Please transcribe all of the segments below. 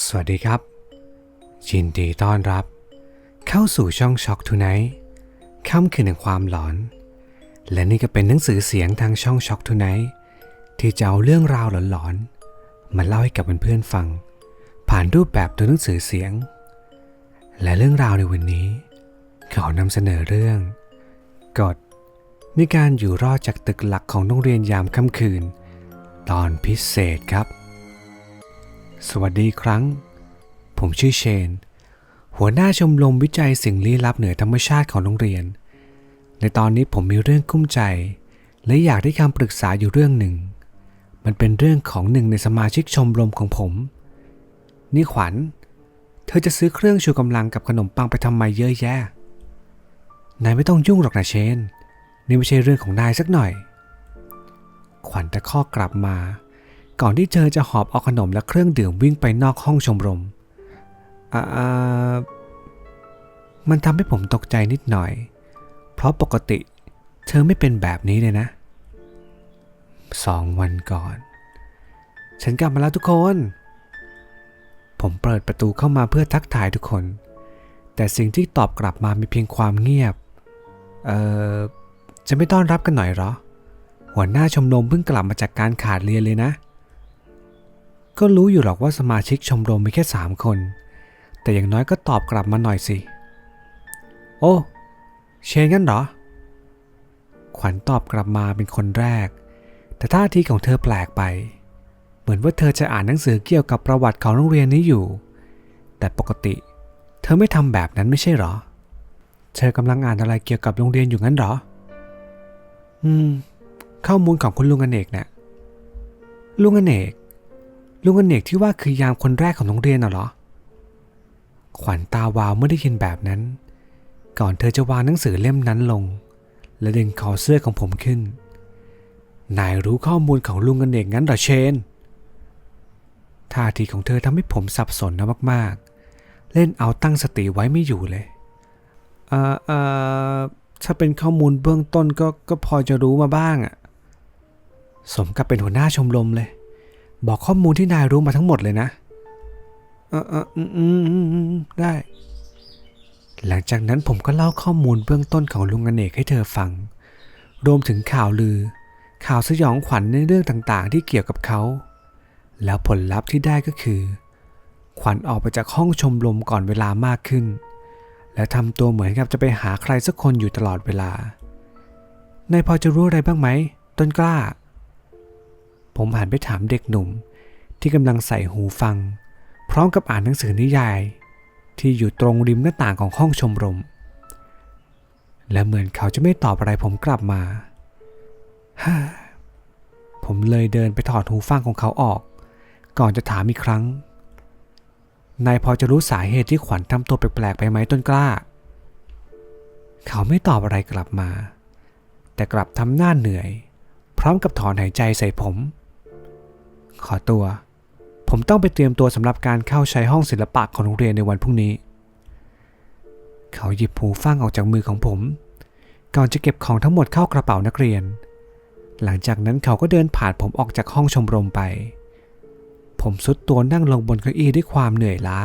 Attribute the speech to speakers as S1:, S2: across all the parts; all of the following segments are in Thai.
S1: สวัสดีครับ ยินดีต้อนรับ เข้าสู่ช่องช็อกทูไนท์ค่ำคืนแห่งความหลอน และนี่ก็เป็นหนังสือเสียงทางช่องช็อกทูไนท์ที่จะเอาเรื่องราวหลอนๆมาเล่าให้กับเพื่อนๆฟัง ผ่านรูปแบบตัวหนังสือเสียง และเรื่องราวในวันนี้ขอนำเสนอเรื่องกฎในการอยู่รอดจากตึกหลักของโรงเรียนยามค่ำคืน ตอนพิเศษครับ สวัสดีครั้ง ผมชื่อเชน หัวหน้าชมรมวิจัยสิ่งลี้ลับเหนือธรรมชาติของโรงเรียน ในตอนนี้ผมมีเรื่องกุ้มใจ และอยากได้คำปรึกษาอยู่เรื่องหนึ่ง มันเป็นเรื่องของหนึ่งในสมาชิกชมรมของผม นี่ขวัญ เธอจะซื้อเครื่องชูกำลังกับขนมปังไปทำไมเยอะแยะ นายไม่ต้องยุ่งหรอกนะเชน นี่ไม่ใช่เรื่องของนายสักหน่อย ขวัญตะคอกลับมา ก่อนที่เธอจะหอบเอาขนมและเครื่องดื่มวิ่งไปนอกห้องชมรมอ่ามันทำให้ผมตกใจนิดหน่อย เพราะปกติ เธอไม่เป็นแบบนี้เลยนะ สองวันก่อน ฉันกลับมาแล้วทุกคน ผมเปิดประตูเข้ามาเพื่อทักทายทุกคน แต่สิ่งที่ตอบกลับมามีเพียงความเงียบ เอ่อ จะไม่ต้อนรับกันหน่อยเหรอ หัวหน้าชมรมเพิ่งกลับมาจากการขาดเรียนเลยนะ ก็รู้อยู่หรอกว่าสมาชิกชมรมมีแค่สามคน แต่อย่างน้อยก็ตอบกลับมาหน่อยสิ โอ้ เชนงั้นเหรอ ขวัญตอบกลับมาเป็นคนแรก แต่ท่าทีของเธอแปลกไป เหมือนว่าเธอจะอ่านหนังสือเกี่ยวกับประวัติของโรงเรียนนี้อยู่ แต่ปกติ เธอไม่ทำแบบนั้นไม่ใช่เหรอ เธอกำลังอ่านอะไรเกี่ยวกับโรงเรียนอยู่งั้นเหรอ อืม ข้อมูลของคุณลุงอเนกเนี่ยลุงอเนก ลุงอเนกที่ว่าคือยามคนแรกของโรงเรียนเหรอ ขวัญตาวาวเมื่อได้ยินแบบนั้น ก่อนเธอจะวางหนังสือเล่มนั้นลง และดึงคอเสื้อของผมขึ้น นายรู้ข้อมูลของลุงอเนกงั้นหรอเชน ท่าทีของเธอทำให้ผมสับสนนะมากๆ เล่นเอาตั้งสติไว้ไม่อยู่เลยเอ่อเอ่อถ้าเป็นข้อมูลเบื้องต้นก็ก็พอจะรู้มาบ้างอะสมกับเป็นหัวหน้าชมรมเลย บอกข้อมูลที่นายรู้มาทั้งหมดเลยนะเออเอออืมอืมอืมได้ หลังจากนั้นผมก็เล่าข้อมูลเบื้องต้นของลุงอเนกให้เธอฟัง รวมถึงข่าวลือ ข่าวสยองขวัญในเรื่องต่างๆ ที่เกี่ยวกับเขา แล้วผลลัพธ์ที่ได้ก็คือ ขวัญออกไปจากห้องชมรมก่อนเวลามากขึ้น และทำตัวเหมือนกับจะไปหาใครสักคนอยู่ตลอดเวลานายพอจะรู้อะไรบ้างไหม ต้นกล้า ผมหันไปถามเด็กหนุ่มที่กำลังใส่หูฟัง พร้อมกับอ่านหนังสือนิยาย ที่อยู่ตรงริมหน้าต่างของห้องชมรม และเหมือนเขาจะไม่ตอบอะไรผมกลับมาฮ่าผมเลยเดินไปถอดหูฟังของเขาออก ก่อนจะถามอีกครั้ง นายพอจะรู้สาเหตุที่ขวัญทำตัวแปลกๆไปไหมต้นกล้า เขาไม่ตอบอะไรกลับมา แต่กลับทำหน้าเหนื่อย พร้อมกับถอนหายใจใส่ผม ขอตัว ผมต้องไปเตรียมตัวสำหรับการเข้าใช้ห้องศิลปะของโรงเรียนในวันพรุ่งนี้ เขาหยิบหูฟังออกจากมือของผม ก่อนจะเก็บของทั้งหมดเข้ากระเป๋านักเรียน หลังจากนั้นเขาก็เดินผ่านผมออกจากห้องชมรมไป ผมสุดตัวนั่งลงบนเก้าอี้ด้วยความเหนื่อยล้า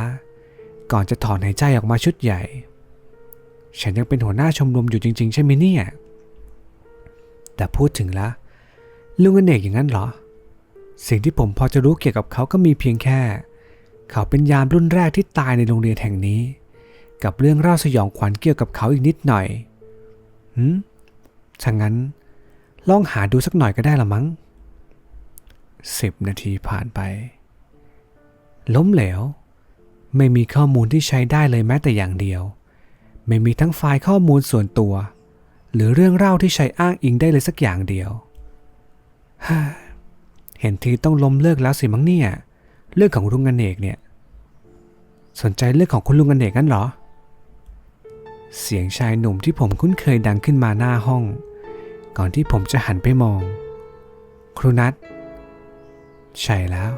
S1: ก่อนจะถอนหายใจออกมาชุดใหญ่ ฉันยังเป็นหัวหน้าชมรมอยู่จริง ๆ ใช่ไหมเนี่ย แต่พูดถึงละลุงอเนกอย่างนั้นเหรอ สิ่งที่ผมพอจะรู้เกี่ยวกับเขาก็มีเพียงแค่ เขาเป็นยามรุ่นแรกที่ตายในโรงเรียนแห่งนี้ กับเรื่องเล่าสยองขวัญเกี่ยวกับเขาอีกนิดหน่อยหืมถ้างั้น ลองหาดูสักหน่อยก็ได้ละมั้งสิบนาทีผ่านไป ล้มเหลว ไม่มีข้อมูลที่ใช้ได้เลยแม้แต่อย่างเดียว ไม่มีทั้งไฟล์ข้อมูลส่วนตัว หรือเรื่องเล่าที่ใช้อ้างอิงได้เลยสักอย่างเดียวฮ่า เห็นทีต้องล้มเลิกแล้วสิมั้งเนี่ย เรื่องของลุงอเนกเนี่ย สนใจเรื่องของคุณลุงอเนกกันเหรอ เสียงชายหนุ่มที่ผมคุ้นเคยดังขึ้นมาหน้าห้อง ก่อนที่ผมจะหันไปมอง ครูนัทใช่แล้ว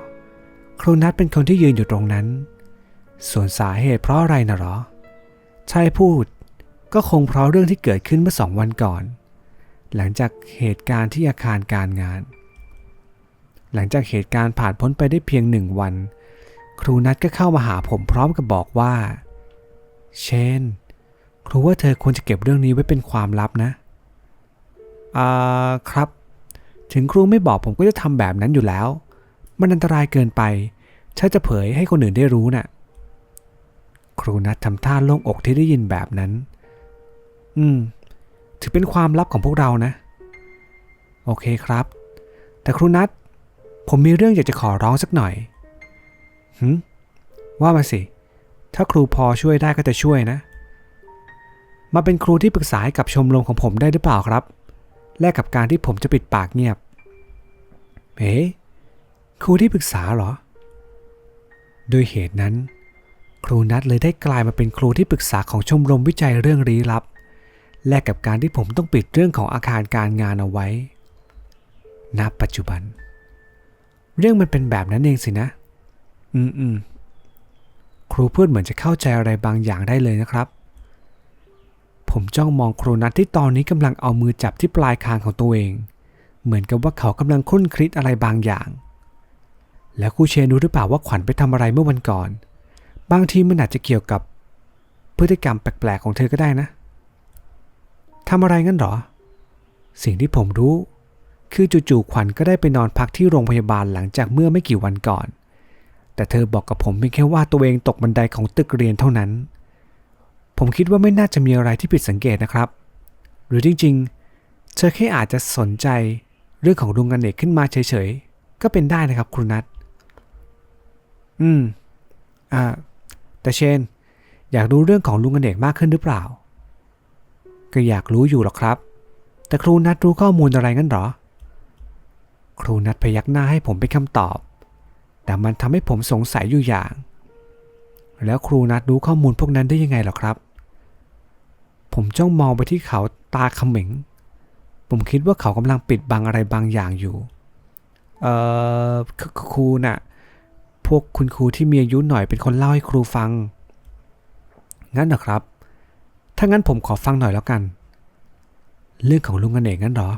S1: ครูนัทเป็นคนที่ยืนอยู่ตรงนั้น ส่วนสาเหตุเพราะอะไรนะหรอ ชายพูดก็คงเพราะเรื่องที่เกิดขึ้นเมื่อสองวันก่อน หลังจากเหตุการณ์ที่อาคารการงาน หลังจากเหตุการณ์ผ่านพ้นไปได้เพียงหนึ่งวัน ครูนัทก็เข้ามาหาผมพร้อมกับบอกว่า เชนครูว่าเธอควรจะเก็บเรื่องนี้ไว้เป็นความลับนะอ่าครับ ถึงครูไม่บอกผมก็จะทำแบบนั้นอยู่แล้ว มันอันตรายเกินไป ถ้าจะเผยให้คนอื่นได้รู้น่ะ ครูนัททำท่าโล่งอกที่ได้ยินแบบนั้น อืม ถือเป็นความลับของพวกเรานะ โอเคครับ แต่ครูนัท ผมมีเรื่องอยากจะขอร้องสักหน่อยหืมว่ามาสิ ถ้าครูพอช่วยได้ก็จะช่วยนะ มาเป็นครูที่ปรึกษาให้กับชมรมของผมได้หรือเปล่าครับ แลกกับการที่ผมจะปิดปากเงียบเอ๊ะครูที่ปรึกษาเหรอ โดยเหตุนั้น ครูนัทเลยได้กลายมาเป็นครูที่ปรึกษาของชมรมวิจัยเรื่องลี้ลับ แลกกับการที่ผมต้องปิดเรื่องของอาคารการงานเอาไว้ ณ ปัจจุบัน เรื่องมันเป็นแบบนั้นเองสินะ อืมอืมครูพูดเหมือนจะเข้าใจอะไรบางอย่างได้เลยนะครับ ผมจ้องมองครูนัทที่ตอนนี้กำลังเอามือจับที่ปลายคางของตัวเอง เหมือนกับว่าเขากำลังคุ้นคิดอะไรบางอย่าง แล้วครูเชนรู้หรือเปล่าว่าขวัญไปทำอะไรเมื่อวันก่อน บางทีมันอาจจะเกี่ยวกับ พฤติกรรมแปลกๆของเธอก็ได้นะทำอะไรงั้นเหรอ สิ่งที่ผมรู้ คือจู่ๆขวัญก็ได้ไปนอนพักที่โรงพยาบาลหลังจากเมื่อไม่กี่วันก่อน แต่เธอบอกกับผมเพียงแค่ว่าตัวเองตกบันไดของตึกเรียนเท่านั้น ผมคิดว่าไม่น่าจะมีอะไรที่ผิดสังเกตนะครับ หรือจริงๆ เธอแค่อาจจะสนใจเรื่องของลุงกันเอกขึ้นมาเฉยๆ ก็เป็นได้นะครับครูนัท อืม อ่า แต่เชน อยากรู้เรื่องของลุงกันเอกมากขึ้นหรือเปล่า ก็อยากรู้อยู่หรอกครับ แต่ครูนัทรู้ข้อมูลอะไรงั้นหรอ ครูนัทพยักหน้าให้ผมเป็นคำตอบ แต่มันทำให้ผมสงสัยอยู่อย่าง แล้วครูนัทรู้ข้อมูลพวกนั้นได้ยังไงหรอครับ ผมจ้องมองไปที่เขาตาขม็งผมคิดว่าเขากำลังปิดบังอะไรบางอย่างอยู่ เอ่อคครูน่ะ พวกคุณครูที่มีอายุหน่อยเป็นคนเล่าให้ครูฟัง งั้นเหรอครับ ถ้างั้นผมขอฟังหน่อยแล้วกัน เรื่องของลุงอเนกงั้นหรอ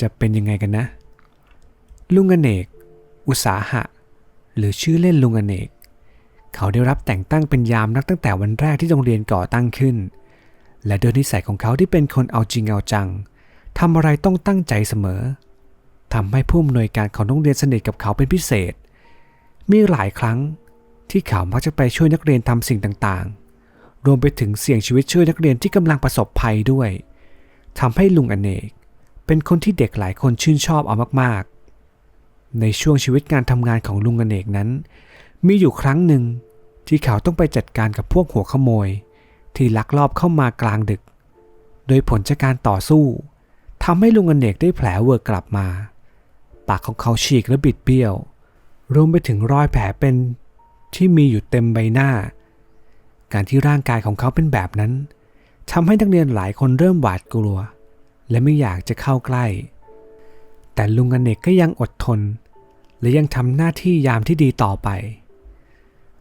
S1: จะเป็นยังไงกันนะ ลุงอเนก อุตสาหะ หรือชื่อเล่นลุงอเนก เขาได้รับแต่งตั้งเป็นยามนักตั้งแต่วันแรกที่โรงเรียนก่อตั้งขึ้น และโดยนิสัยของเขาที่เป็นคนเอาจริงเอาจังทำอะไรต้องตั้งใจเสมอทำให้ผู้อำนวยการของโรงเรียนสนิทกับเขาเป็นพิเศษ มีหลายครั้งที่เขามักจะไปช่วยนักเรียนทำสิ่งต่างๆ รวมไปถึงเสี่ยงชีวิตช่วยนักเรียนที่กำลังประสบภัยด้วยทำให้ลุงอเนก เป็นคนที่เด็กหลายคนชื่นชอบเอามากๆ ในช่วงชีวิตการทำงานของลุงอเนกนั้น มีอยู่ครั้งหนึ่งที่เขาต้องไปจัดการกับพวกหัวขโมย ที่ลักลอบเข้ามากลางดึก โดยผลจากการต่อสู้ทำให้ลุงอเนกได้แผลเวิร์กกลับมา ปากของเขาฉีกและบิดเบี้ยว รวมไปถึงรอยแผลเป็นที่มีอยู่เต็มใบหน้า การที่ร่างกายของเขาเป็นแบบนั้นทำให้นักเรียนหลายคนเริ่มหวาดกลัว และไม่อยากจะเข้าใกล้ แต่ลุงอเนกก็ยังอดทน และยังทำหน้าที่ยามที่ดีต่อไป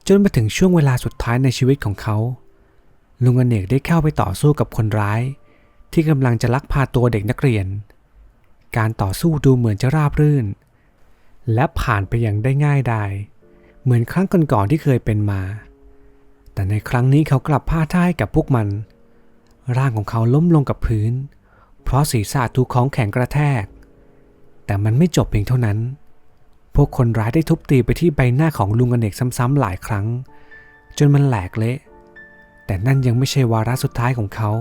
S1: จนมาถึงช่วงเวลาสุดท้ายในชีวิตของเขา ลุงอเนกได้เข้าไปต่อสู้กับคนร้าย ที่กำลังจะลักพาตัวเด็กนักเรียน การต่อสู้ดูเหมือนจะราบรื่น และผ่านไปอย่างได้ง่ายดายเหมือนครั้งก่อนๆที่เคยเป็นมา แต่ในครั้งนี้เขากลับพลาดท่าให้กับพวกมัน ร่างของเขาล้มลงกับพื้น เพราะศีรษะถูกของแข็งกระแทก แต่มันไม่จบเพียงเท่านั้น พวกคนร้ายได้ทุบตีไปที่ใบหน้าของลุงอเนกซ้ำๆหลายครั้ง จนมันแหลกเละ แต่นั่นยังไม่ใช่วาระสุดท้ายของเขา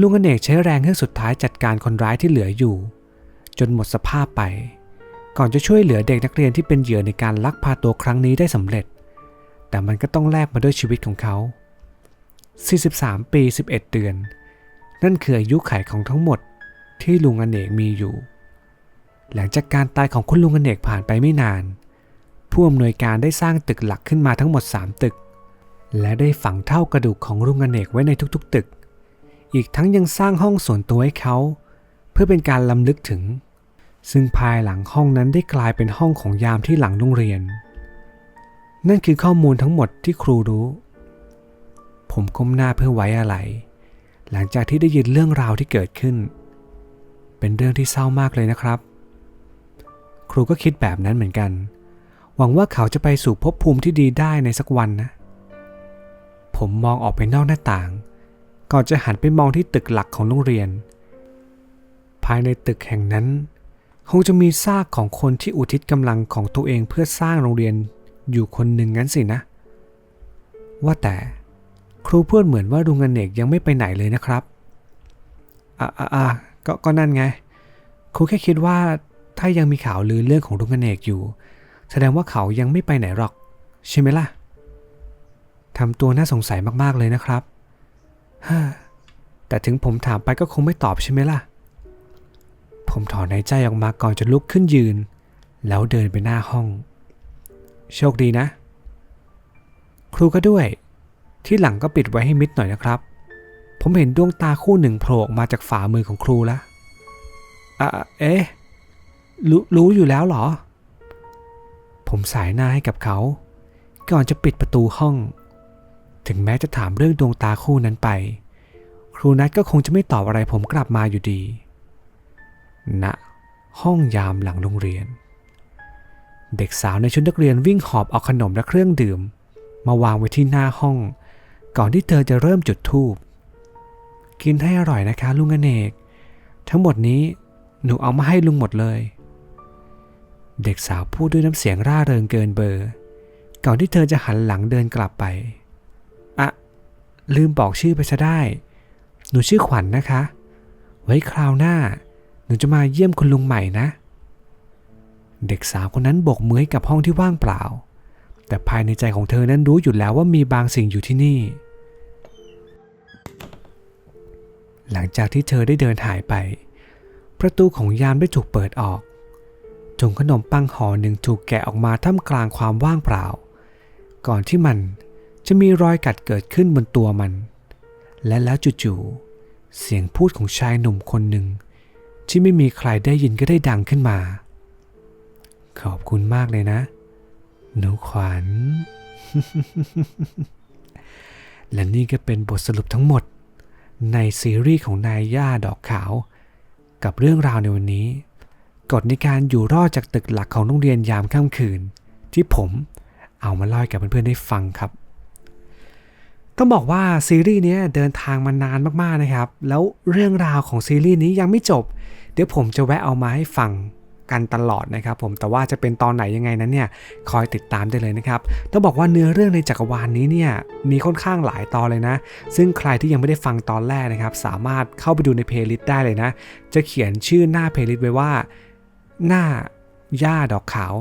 S1: ลุงอเนกใช้แรงเฮือกสุดท้ายจัดการคนร้ายที่เหลืออยู่ จนหมดสภาพไป ก่อนจะช่วยเหลือเด็กนักเรียนที่เป็นเหยื่อในการลักพาตัวครั้งนี้ได้สำเร็จ แต่มันก็ต้องแลกมาด้วยชีวิตของเขา 43 ปี 11 เดือน นั่นคืออายุไขของทั้งหมดที่ลุงอเนกมีอยู่ หลังจากการตายของคุณลุงอเนกผ่านไปไม่นาน ผู้อำนวยการได้สร้างตึกหลักขึ้นมาทั้งหมด 3 ตึก และได้ฝังเท่ากระดูกของลุงอเนกไว้ในทุกๆ ตึก อีกทั้งยังสร้างห้องส่วนตัวให้เขา เพื่อเป็นการลำลึกถึง ซึ่งภายหลังห้องนั้นได้กลายเป็นห้องของยามที่หลังโรงเรียน นั่นคือข้อมูลทั้งหมดที่ครูรู้ ผมก้มหน้าเพื่อไว้อะไร หลังจากที่ได้ยินเรื่องราวที่เกิดขึ้น เป็นเรื่องที่เศร้ามากเลยนะครับ ครูก็คิดแบบนั้นเหมือนกัน หวังว่าเขาจะไปสู่ภพภูมิที่ดีได้ในสักวันนะ ผมมองออกไปนอกหน้าต่าง ก่อนจะหันไปมองที่ตึกหลักของโรงเรียน ภายในตึกแห่งนั้น คงจะมีซากของคนที่อุทิศกำลังของตัวเองเพื่อสร้างโรงเรียนอยู่คนหนึ่งงั้นสินะ ว่าแต่ครูเพื่อนเหมือนว่าลุงอเนกยังไม่ไปไหนเลยนะครับ อ่าอ่าอ่าก็ก็นั่นไง ครูแค่คิดว่า ถ้ายังมีข่าวลือเรื่องของลุงอเนกอยู่ แสดงว่าเขายังไม่ไปไหนหรอก ใช่ไหมล่ะทำตัวน่าสงสัยมากๆเลยนะครับฮ่าแต่ถึงผมถามไปก็คงไม่ตอบใช่ไหมล่ะ ผมถอนในใจออกมาก่อนจะลุกขึ้นยืน แล้วเดินไปหน้าห้อง โชคดีนะ ครูก็ด้วย ที่หลังก็ปิดไว้ให้มิดหน่อยนะครับ ผมเห็นดวงตาคู่หนึ่งโผล่ออกมาจากฝ่ามือของครูแล้วอะเอ๊ะ รู้รู้อยู่แล้วเหรอ ผมสายหน้าให้กับเขา ก่อนจะปิดประตูห้อง ถึงแม้จะถามเรื่องดวงตาคู่นั้นไป ครูนัทก็คงจะไม่ตอบอะไรผมกลับมาอยู่ดีณห้องยามหลังโรงเรียน เด็กสาวในชุดนักเรียนวิ่งหอบเอาขนมและเครื่องดื่ม มาวางไว้ที่หน้าห้อง ก่อนที่เธอจะเริ่มจุดธูปกินให้อร่อยนะคะลุงอเนก ทั้งหมดนี้หนูเอามาให้ลุงหมดเลย เด็กสาวพูดด้วยน้ำเสียงร่าเริงเกินเบอร์ ก่อนที่เธอจะหันหลังเดินกลับไป อะ ลืมบอกชื่อไปซะได้ หนูชื่อขวัญนนะคะ ไว้คราวหน้า หนูจะมาเยี่ยมคุณลุงใหม่นะ เด็กสาวคนนั้นบกมือให้กับห้องที่ว่างเปล่า แต่ภายในใจของเธอนั้นรู้อยู่แล้วว่ามีบางสิ่งอยู่ที่นี่ หลังจากที่เธอได้เดินหายไป ประตูของยามได้ถูกเปิดออก ถุงขนมปังห่อหนึ่งถูกแกะออกมาท่ามกลางความว่างเปล่า ก่อนที่มันจะมีรอยกัดเกิดขึ้นบนตัวมัน และแล้วจู่ๆเสียงพูดของชายหนุ่มคนหนึ่ง ที่ไม่มีใครได้ยินก็ได้ดังขึ้นมา ขอบคุณมากเลยนะ หนูขวัญ และนี่ก็เป็นบทสรุปทั้งหมด ในซีรีส์ของนายย่าดอกขาว กับเรื่องราวในวันนี้ กฎในการอยู่รอดจากตึกหลักของโรงเรียนยามค่ำคืน ที่ผมเอามาเล่าให้กับเพื่อนๆได้ฟังครับ ต้องบอกว่าซีรีส์นี้เดินทางมานานมากๆนะครับ แล้วเรื่องราวของซีรีส์นี้ยังไม่จบ เดี๋ยวผมจะแวะเอามาให้ฟังกันตลอดนะครับผมแต่ว่าจะเป็นตอนไหนยังไงนั้นเนี่ยคอยติดตามได้เลยนะครับต้องบอกว่าเนื้อเรื่องในจักรวาลนี้เนี่ยมีค่อนข้างหลายตอนเลยนะ ซึ่งใครที่ยังไม่ได้ฟังตอนแรกนะครับ สามารถเข้าไปดูในเพลย์ลิสต์ได้เลยนะ จะเขียนชื่อหน้าเพลย์ลิสต์ไว้ว่า หน้าย่าดอกขาว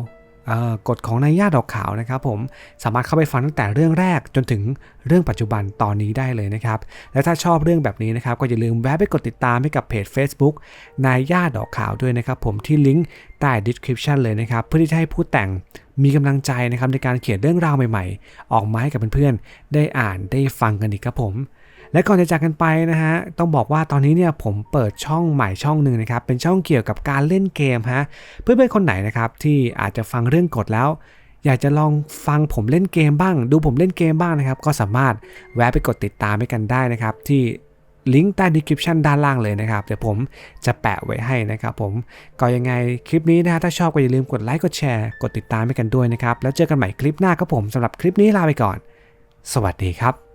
S1: กฎของนายย่าดอกขาวนะครับผมสามารถเข้าไปฟังตั้งแต่เรื่องแรกจนถึงเรื่องปัจจุบันตอนนี้ได้เลยนะครับ และถ้าชอบเรื่องแบบนี้นะครับ ก็อย่าลืมแวะไปกดติดตามให้กับเพจ Facebook นายย่าดอกขาวด้วยนะครับ ผมที่ลิงก์ใต้ description เลยนะครับ เพื่อที่จะให้ผู้แต่งมีกำลังใจนะครับในการเขียนเรื่องราวใหม่ ๆ ออกมาให้กับเพื่อนๆได้อ่านได้ฟังกันอีกครับผม และก่อนจะจากกันไปนะฮะต้องบอกว่าตอนนี้เนี่ยผมเปิดช่องใหม่ช่องหนึ่งนะครับเป็นช่องเกี่ยวกับการเล่นเกมฮะเพื่อนๆคนไหนนะครับที่อาจจะฟังเรื่องกฎแล้ว อยากจะลองฟังผมเล่นเกมบ้าง ดูผมเล่นเกมบ้างนะครับ ก็สามารถแวะไปกดติดตามให้กันได้นะครับ ที่ลิงก์ใต้ description ด้านล่างเลยนะครับ เดี๋ยวผมจะแปะไว้ให้นะครับผมก็ยังไงคลิปนี้นะฮะถ้าชอบก็อย่าลืมกดไลค์กดแชร์กดติดตามให้กันด้วยนะครับ แล้วเจอกันใหม่คลิปหน้าครับผมสำหรับคลิปนี้ลาไปก่อน สวัสดีครับ